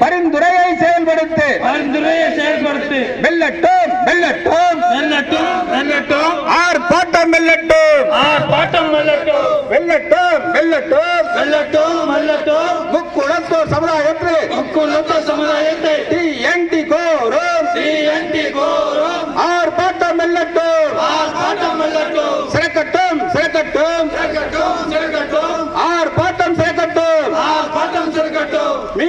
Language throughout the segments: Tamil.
பரிந்துரையை செயல்படுத்து. பரிந்துரையை செயல்படுத்து. வெல்லட்டும் வெல்லட்டும் வெல்லட்டும் வெல்லட்டும் ஆர்ப்பாட்டம் வெல்லட்டும் ஆர்ப்பாட்டம் வெல்லட்டும் வெல்லட்டும் வெல்லட்டும் வெல்லட்டும் வெல்லட்டும் முக்குளத்தோர் சமுதாயத்தில் முக்குள்ளத்த சமுதாயத்தை. டிஎன்டி கோரும். டிஎன்டி கோரும். ஆர்ப்பாட்டம் வெல்லட்டும் ஆர்ப்பாட்டம் வெல்லட்டும்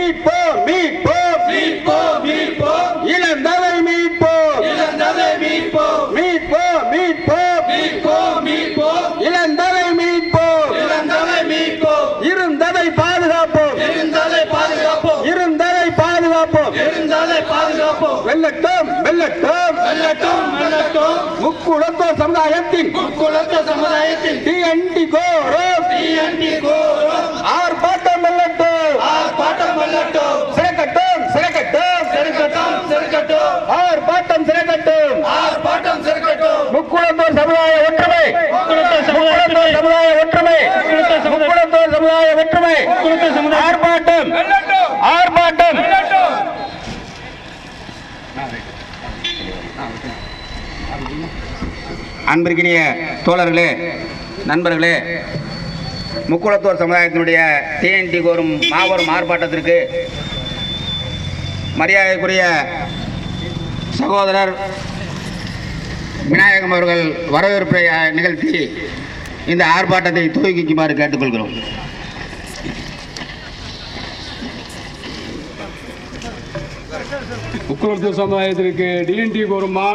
மீட்போம் மீட்போம். மீட்போம் மீட்போம். இளந்தவை மீட்போம். இழந்ததை மீட்போம். மீட்போம் மீட்போம். மீட்போம் மீட்போம். இளந்தவை மீட்போம். இழந்ததை மீட்போம். இருந்ததை பாதுகாப்போம். இருந்ததை பாதுகாப்போம். இருந்ததை பாதுகாப்போம். இருந்ததை பாதுகாப்போம். வெல்லட்டும் வெல்லட்டும். வெல்லட்டும் வெல்லட்டும். முக்குளத்தோர் சமுதாயத்தின் முக்குளத்த சமுதாயத்தின் டிஎன்டி கோரும் டிஎன்டி கோரும் ஆர்ப்பாட்டம் வெல்லட்டும் ஆர்ப்பாட்டம் வெல்லட்டும் சிறக்கட்டும் சிறக்கட்டும் சிறக்கட்டும் சிறக்கட்டும் ஆர்ப்பாட்டம் சிறக்கட்டும் ஆர்ப்பாட்டம் சிறக்கட்டும் முக்குளத்தோர் சமுதாய ஒற்றுமை முக்குளத்தோர் சமுதாய முக்குளத்தோர் சமுதாய ஒற்றுமை முக்குளத்தோர் சமுதாய- முக்குளத்தோர் சமுதாய ஒற்றுமை முக்குளத்தோர் சமுதாய- ஆர்ப்பாட்டம். ஆர்ப்பாட்டம். அன்பிற்கினிய தோழர்களே நண்பர்களே முக்குளத்தோர் சமுதாயத்தினுடைய டிஎன்டி கோரும் மாபெரும் ஆர்ப்பாட்டத்திற்கு மரியாதைக்குரிய சகோதரர் விநாயகம் அவர்கள் வரவேற்பை நிகழ்த்தி இந்த ஆர்ப்பாட்டத்தை துவக்கிக்குமாறு கேட்டுக்கொள்கிறோம். முக்குளத்து சமுதாயத்திற்கு டிஎன்டி கோருமா